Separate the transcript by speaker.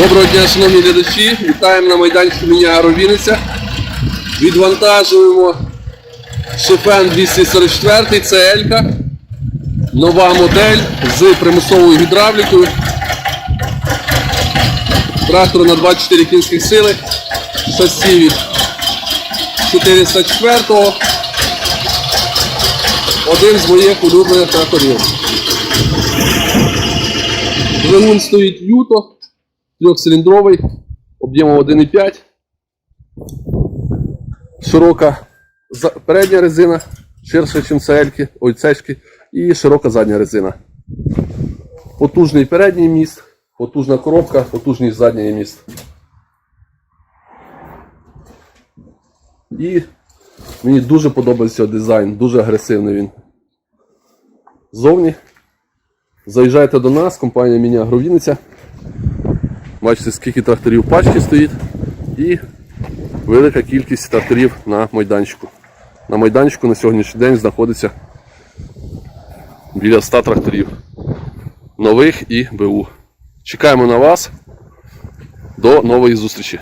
Speaker 1: Доброго дня, шановні глядачі. Вітаємо на майданчику імені Вінниця. Відвантажуємо Шефен 244, це Елька. Нова модель з примусовою гідравлікою. Трактор на 24 кінських сили. Шасі від 404-го. Один з моїх улюблених тракторів. Двигун стоїть люто, трьохциліндровий, об'ємом 1,5. Широка передня резина, ширша, ніж цельки, ой, цечки, і широка задня резина. Потужний передній міст, потужна коробка, потужний задній міст. І мені дуже подобається дизайн, дуже агресивний він. Зовні. Заїжджайте до нас, компанія Міні Агровіниця. Бачите, скільки тракторів в пачці стоїть. І велика кількість тракторів на майданчику. На майданчику на сьогоднішній день знаходиться біля 100 тракторів. Нових і БУ. Чекаємо на вас. До нової зустрічі.